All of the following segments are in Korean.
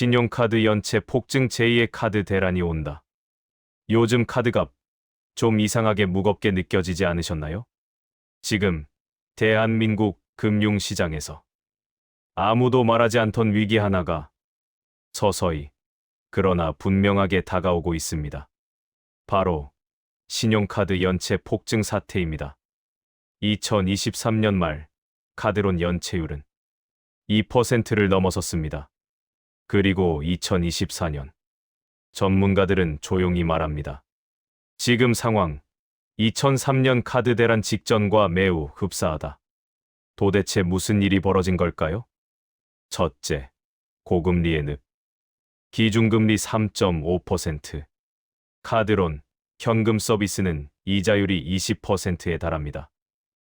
신용카드 연체 폭증 제2의 카드 대란이 온다. 요즘 카드값 좀 이상하게 무겁게 느껴지지 않으셨나요? 지금 대한민국 금융시장에서 아무도 말하지 않던 위기 하나가 서서히 그러나 분명하게 다가오고 있습니다. 바로 신용카드 연체 폭증 사태입니다. 2023년 말 카드론 연체율은 2%를 넘어섰습니다. 그리고 2024년 전문가들은 조용히 말합니다. 지금 상황 2003년 카드 대란 직전과 매우 흡사하다. 도대체 무슨 일이 벌어진 걸까요? 첫째, 고금리의 늪. 기준금리 3.5%. 카드론, 현금 서비스는 이자율이 20%에 달합니다.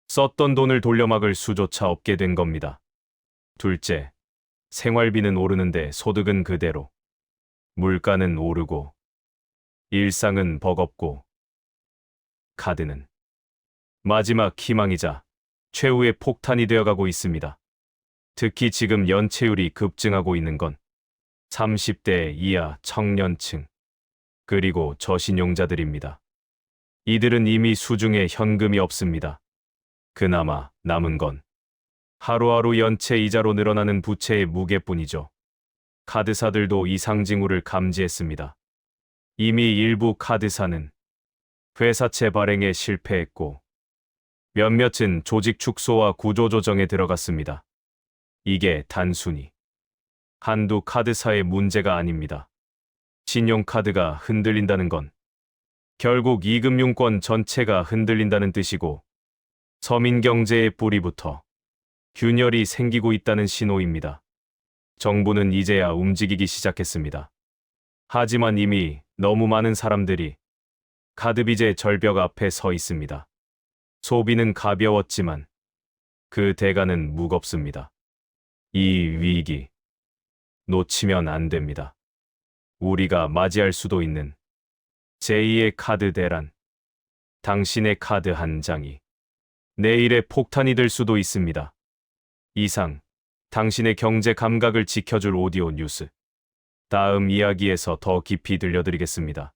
썼던 돈을 돌려막을 수조차 없게 된 겁니다. 둘째, 생활비는 오르는데 소득은 그대로. 물가는 오르고, 일상은 버겁고, 카드는 마지막 희망이자 최후의 폭탄이 되어가고 있습니다. 특히 지금 연체율이 급증하고 있는 건 30대 이하 청년층, 그리고 저신용자들입니다. 이들은 이미 수중에 현금이 없습니다. 그나마 남은 건 하루하루 연체 이자로 늘어나는 부채의 무게뿐이죠. 카드사들도 이 상징우를 감지했습니다. 이미 일부 카드사는 회사채 발행에 실패했고 몇몇은 조직 축소와 구조 조정에 들어갔습니다. 이게 단순히 한두 카드사의 문제가 아닙니다. 신용카드가 흔들린다는 건 결국 이금융권 전체가 흔들린다는 뜻이고 서민 경제의 뿌리부터 균열이 생기고 있다는 신호입니다. 정부는 이제야 움직이기 시작했습니다. 하지만 이미 너무 많은 사람들이 카드빚의 절벽 앞에 서 있습니다. 소비는 가벼웠지만 그 대가는 무겁습니다. 이 위기 놓치면 안 됩니다. 우리가 맞이할 수도 있는 제2의 카드 대란. 당신의 카드 한 장이 내일의 폭탄이 될 수도 있습니다. 이상 당신의 경제 감각을 지켜줄 오디오 뉴스. 다음 이야기에서 더 깊이 들려드리겠습니다.